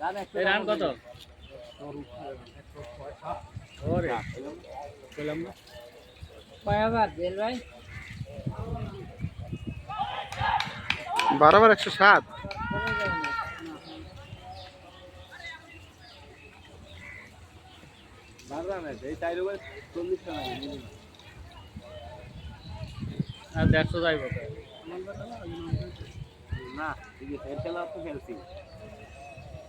Run কত? ওরে। পেলাম না। কয় হাজার বারো বার একশো সাত। আর দেড়শো যাইব। না খেলা তো খেলছি।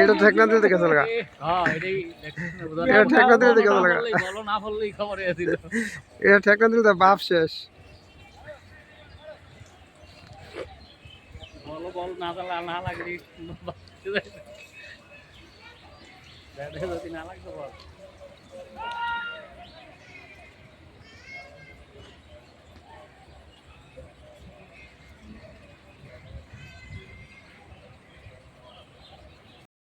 এটা ঠেকনা দিলে গেছে লাগা? হ্যাঁ। এটা ঠেক না দিলে গেছে লাগা? এটা ঠেকনা দিলে তো বাপ শেষ। বলো বল না লাগলি। না লাগতো বল।